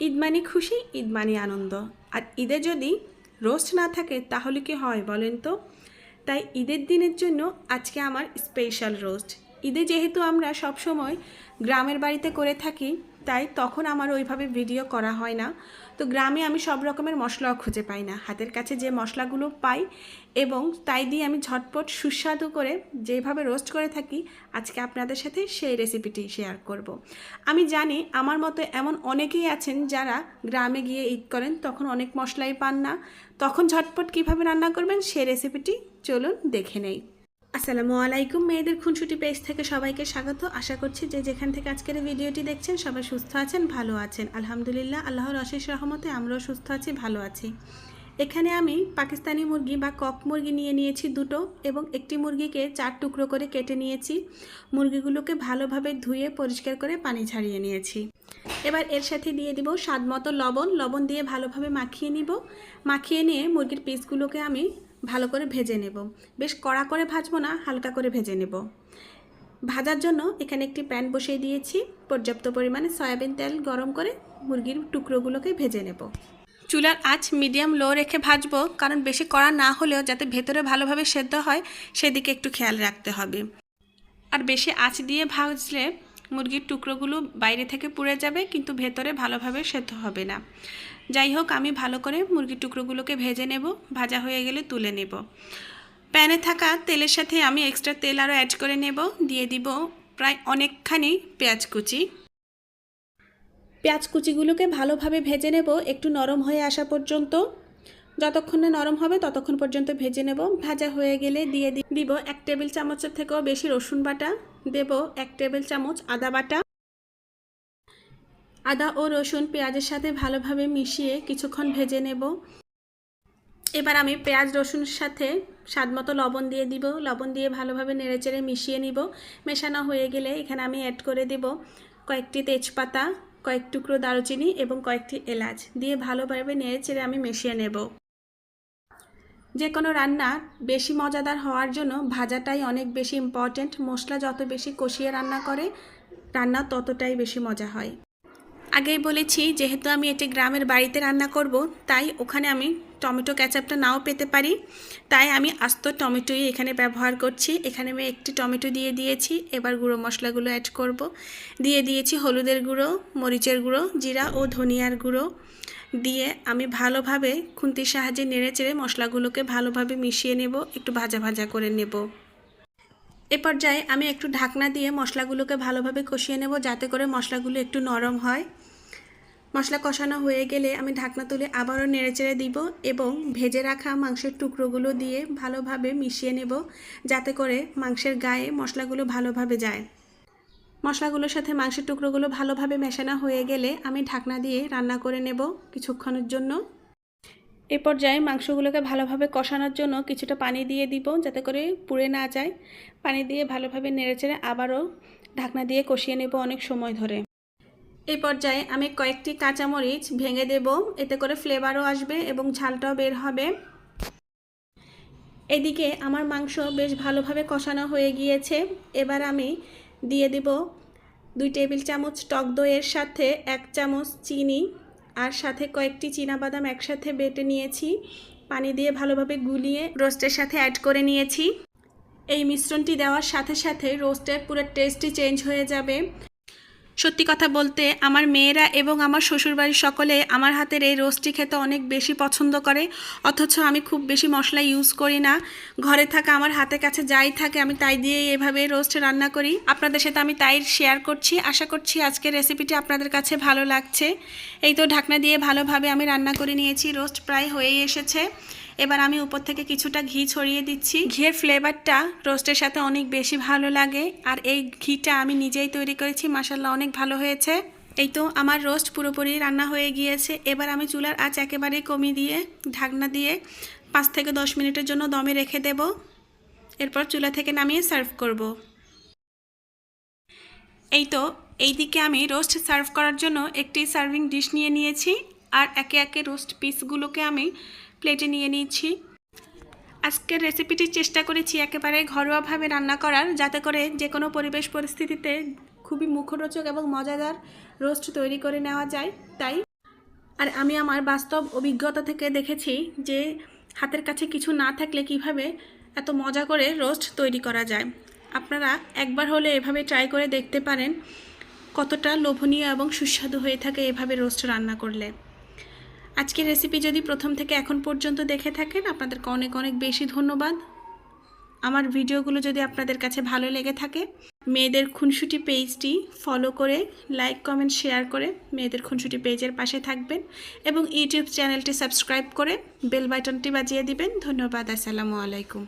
ঈদ মানে খুশি, ঈদ মানে আনন্দ। আর ঈদে যদি রোস্ট না থাকে, তাহলে কি হয় বলেন তো? তাই ঈদের দিনের জন্য আজকে আমার স্পেশাল রোস্ট। ঈদে যেহেতু আমরা সব সময় গ্রামের বাড়িতে করে থাকি, তাই তখন আমার ওইভাবে ভিডিও করা হয় না। তো গ্রামে আমি সব রকমের মশলাও খুঁজে পাই না। হাতের কাছে যে মশলাগুলো পাই এবং তাই দিয়ে আমি ঝটপট সুস্বাদু করে যেভাবে রোস্ট করে থাকি, আজকে আপনাদের সাথে সেই রেসিপিটি শেয়ার করব। আমি জানি আমার মতো এমন অনেকেই আছেন যারা গ্রামে গিয়ে ঈদ করেন, তখন অনেক মশলাই পান না। তখন ঝটপট কীভাবে রান্না করবেন সেই রেসিপিটি চলুন দেখে নেই। আসসালামু আলাইকুম। মেয়েদের খুনসুটি পেজ থেকে সবাইকে স্বাগত। আশা করছি যে যেখান থেকে আজকের ভিডিওটি দেখছেন, সবাই সুস্থ আছেন, ভালো আছেন। আলহামদুলিল্লাহ, আল্লাহর অশেষ রহমতে আমরাও সুস্থ আছি, ভালো আছি। এখানে আমি পাকিস্তানি মুরগি বা কক মুরগি নিয়ে নিয়েছি দুটো এবং একটি মুরগিকে চার টুকরো করে কেটে নিয়েছি। মুরগিগুলোকে ভালোভাবে ধুয়ে পরিষ্কার করে পানি ছাড়িয়ে নিয়েছি। এবার এর সাথে দিয়ে দিব স্বাদ মতো লবণ। লবণ দিয়ে ভালোভাবে মাখিয়ে নিব। মাখিয়ে নিয়ে মুরগির পিসগুলোকে আমি ভালো করে ভেজে নেব। বেশ কড়া করে ভাজবো না, হালকা করে ভেজে নেব। ভাজার জন্য এখানে একটি প্যান বসিয়ে দিয়েছি। পর্যাপ্ত পরিমাণে সয়াবিন তেল গরম করে মুরগির টুকরোগুলোকে ভেজে নেব। চুলার আঁচ মিডিয়াম লো রেখে ভাজবো, কারণ বেশি কড়া না হলেও যাতে ভেতরে ভালোভাবে সেদ্ধ হয়, সেদিকে একটু খেয়াল রাখতে হবে। আর বেশি আঁচ দিয়ে ভাজলে মুরগির টুকরোগুলো বাইরে থেকে পুড়ে যাবে, কিন্তু ভেতরে ভালোভাবে সেদ্ধ হবে না। যাই হোক আমি ভালো করে মুরগির টুকরোগুলোকে ভেজে নেব, ভাজা হয়ে গেলে তুলে নেব। প্যানে থাকা তেলের সাথে আমি এক্সট্রা তেল আরও অ্যাড করে নেব, দিয়ে দিব প্রায় অনেকখানি পেঁয়াজ কুচি। পেঁয়াজ কুচিগুলোকে ভালোভাবে ভেজে নেব, একটু নরম হয়ে আসা পর্যন্ত। যতক্ষণ না নরম হবে, ততক্ষণ পর্যন্ত ভেজে নেব। ভাজা হয়ে গেলে দিয়ে দিব এক টেবিল চামচের থেকেও বেশি রসুন বাটা। দেব এক টেবিল চামচ আদা বাটা। আদা ও রসুন পেঁয়াজের সাথে ভালোভাবে মিশিয়ে কিছুক্ষণ ভেজে নেব। এবার আমি পেঁয়াজ রসুনের সাথে স্বাদ মতো লবণ দিয়ে দিব। লবণ দিয়ে ভালোভাবে নেড়েচেড়ে মিশিয়ে নিব। মেশানো হয়ে গেলে এখানে আমি অ্যাড করে দেব কয়েকটি তেজপাতা, কয়েক টুকরো দারুচিনি এবং কয়েকটি এলাচ। দিয়ে ভালোভাবে নেড়েচেড়ে আমি মিশিয়ে নেব। যে কোনো রান্না বেশি মজাদার হওয়ার জন্য ভাজাটাই অনেক বেশি ইম্পর্ট্যান্ট মশলা যত বেশি কষিয়ে রান্না করে, রান্না ততটাই বেশি মজা হয়। আগেই বলেছি, যেহেতু আমি এটি গ্রামের বাড়িতে রান্না করব, তাই ওখানে আমি টমেটো ক্যাচাপটা নাও পেতে পারি। তাই আমি আস্ত টমেটোই এখানে ব্যবহার করছি। এখানে আমি একটি টমেটো দিয়ে দিয়েছি। এবার গুঁড়ো মশলাগুলো অ্যাড করব। দিয়ে দিয়েছি হলুদের গুঁড়ো, মরিচের গুঁড়ো, জিরা ও ধনিয়ার গুঁড়ো। দিয়ে আমি ভালোভাবে খুন্তির সাহায্যে নেড়ে চেড়ে মশলাগুলোকে ভালোভাবে মিশিয়ে নেব, একটু ভাজা ভাজা করে নেব। এ পর্যায়ে আমি একটু ঢাকনা দিয়ে মশলাগুলোকে ভালোভাবে কষিয়ে নেব, যাতে করে মশলাগুলো একটু নরম হয়। মশলা কষানো হয়ে গেলে আমি ঢাকনা তুলে আবারও নেড়েচেড়ে দিব এবং ভেজে রাখা মাংসের টুকরোগুলো দিয়ে ভালোভাবে মিশিয়ে নেব যাতে করে মাংসের গায়ে মশলাগুলো ভালোভাবে যায়। মশলাগুলোর সাথে মাংসের টুকরোগুলো ভালোভাবে মেশানো হয়ে গেলে আমি ঢাকনা দিয়ে রান্না করে নেব কিছুক্ষণের জন্য। এ পর্যায়ে মাংসগুলোকে ভালোভাবে কষানোর জন্য কিছুটা পানি দিয়ে দিব যাতে করে পুড়ে না যায়। পানি দিয়ে ভালোভাবে নেড়েচেড়ে আবারও ঢাকনা দিয়ে কষিয়ে নেব অনেক সময় ধরে। এই পর্যায়ে আমি কয়েকটি কাঁচামরিচ ভেঙে দেব। এতে করে ফ্লেভারও আসবে এবং ঝালটাও বের হবে। এদিকে আমার মাংস বেশ ভালোভাবে কষানো হয়ে গিয়েছে। এবার আমি দিয়ে দেব দুই টেবিল চামচ টক দইয়ের সাথে এক চামচ চিনি আর সাথে কয়েকটি বাদাম একসাথে বেটে নিয়েছি। পানি দিয়ে ভালোভাবে গুলিয়ে রোস্টের সাথে অ্যাড করে নিয়েছি। এই মিশ্রণটি দেওয়ার সাথে সাথে রোস্টের পুরো টেস্টই চেঞ্জ হয়ে যাবে। সত্যি কথা বলতে আমার মেয়েরা এবং আমার শ্বশুরবাড়ির সকলে আমার হাতের এই রোস্টটি খেতে অনেক বেশি পছন্দ করে, অথচ আমি খুব বেশি মশলা ইউজ করি না। ঘরে থাকা আমার হাতের কাছে যাই থাকে, আমি তাই দিয়ে এভাবে রোস্ট রান্না করি। আপনাদের সাথে আমি তাই শেয়ার করছি। আশা করছি আজকের রেসিপিটি আপনাদের কাছে ভালো লাগছে। এই তো ঢাকনা দিয়ে ভালোভাবে আমি রান্না করে নিয়েছি, রোস্ট প্রায় হয়েই এসেছে। এবার আমি উপর থেকে কিছুটা ঘি ছড়িয়ে দিচ্ছি। ঘিয়ের ফ্লেভারটা রোস্টের সাথে অনেক বেশি ভালো লাগে। আর এই ঘিটা আমি নিজেই তৈরি করেছি মাসাল্লাহ অনেক ভালো হয়েছে। এই তো আমার রোস্ট পুরোপুরি রান্না হয়ে গিয়েছে। এবার আমি চুলার আঁচ একেবারেই কমিয়ে দিয়ে, ঢাকনা দিয়ে পাঁচ থেকে দশ মিনিটের জন্য দমে রেখে দেব। এরপর চুলা থেকে নামিয়ে সার্ভ করব। এই তো এই দিকে আমি রোস্ট সার্ভ করার জন্য একটি সার্ভিং ডিশ নিয়ে নিয়েছি। আর একে একে রোস্ট পিসগুলোকে আমি প্লেটে নিয়ে নিয়েছি আজকের রেসিপিটি চেষ্টা করেছি একেবারে ঘরোয়াভাবে রান্না করার, যাতে করে যে কোনো পরিবেশ পরিস্থিতিতে খুবই মুখরোচক এবং মজাদার রোস্ট তৈরি করে নেওয়া যায়। তাই আর আমি আমার বাস্তব অভিজ্ঞতা থেকে দেখেছি যে হাতের কাছে কিছু না থাকলে কীভাবে এত মজা করে রোস্ট তৈরি করা যায়। আপনারা একবার হলে এভাবে ট্রাই করে দেখতে পারেন কতটা লোভনীয় এবং সুস্বাদু হয়ে থাকে এভাবে রোস্ট রান্না করলে। আজকের রেসিপি যদি প্রথম থেকে এখন পর্যন্ত দেখে থাকেন, আপনাদেরকে অনেক অনেক বেশি ধন্যবাদ। আমার ভিডিওগুলো যদি আপনাদের কাছে ভালো লেগে থাকে, মেয়েদের খুনসুটি পেজটি ফলো করে লাইক কমেন্ট শেয়ার করে মেয়েদের খুনসুটি পেজের পাশে থাকবেন এবং ইউটিউব চ্যানেলটি সাবস্ক্রাইব করে বেল বাটনটি বাজিয়ে দিবেন। ধন্যবাদ, আসসালামু আলাইকুম।